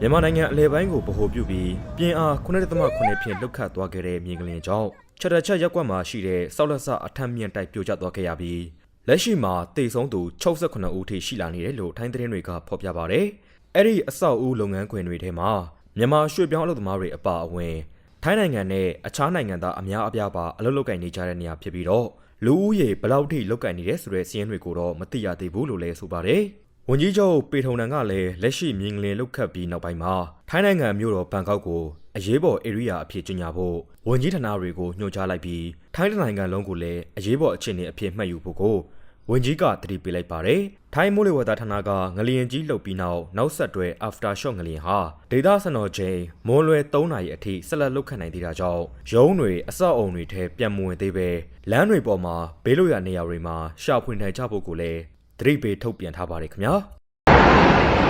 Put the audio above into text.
မြန်မာနိုင်ငံအလဲပိုင်းကိုဗဟိုပြုပြီးပြင်းအား9.8ဖြင့်လှုပ်ခတ်သွားခဲ့တဲ့မြေကလင်ကြောင့်ချက်တစ်ချက်ရက်ကွက်မှာရှိတဲ့စောက်လက်ဆအထက်မြင့်တိုက်ပြိုကျသွားခဲ့ရပြီးလက်ရှိမှာတေဆုံးသူ68ဦးထိရှိလာနေတယ်လို့ထိုင်းသတင်းတွေကဖော်ပြပါဗျ။အဲ့ဒီအဆောက်အဦလုပ်ငန်းခွင်တွေထဲမှာမြန်မာရွှေ့ပြောင်းအလုပ်သမားတွေအပါအဝင်ထိုင်းနိုင်ငံနဲ့အခြားနိုင်ငံသားအများအပြားပါအလုပ်လုပ်ကိုင်နေကြတဲ့နေရာဖြစ်ပြီးတော့လူဦးရေဘယ်လောက်ထိလုပ်ကိုင်နေတယ်ဆိုတဲ့စီးရင်တွေကိုတော့မသိရသေးဘူးလို့လည်းဆိုပါတယ်။ ဝန်ကြီးချုပ်ပေထုံနန်ကလည်းလက်ရှိမြင်းကလင်လုတ်ခတ်ပြီးနောက်ပိုင်းမှာထိုင်းနိုင်ငံမြို့တော်ဘန်ကောက်ကိုအရေးပေါ်ဧရိယာအဖြစ်ကြီးညာဖို့ဝန်ကြီးဌာနတွေကိုညွှန်ကြားလိုက်ပြီးထိုင်းနိုင်ငံလုံးကိုလည်းအရေးပေါ်အခြေအနေအဖြစ်မှတ်ယူဖို့ကိုဝန်ကြီးကတတိပေးလိုက်ပါတယ်။ထိုင်းမိုးလေဝသဌာနကငလျင်ကြီးလှုပ်ပြီးနောက်နောက်ဆက်တွဲ after shock ငလျင်ဟာဒေသစံတော်ချိန်မွန်းလွဲ3နာရီအထိဆက်လက်လှုပ်ခတ်နိုင်သေးတာကြောင့်ရုံးတွေအဆောက်အုံတွေထဲပြန်မဝင်သေးပဲလမ်းတွေပေါ်မှာဘေးလွတ်ရာနေရာတွေမှာရှာဖွေနိုင်ကြဖို့ကိုလည်း သတိပေးထုတ်ပြန်ထားပါတယ်ခင်ဗျာ။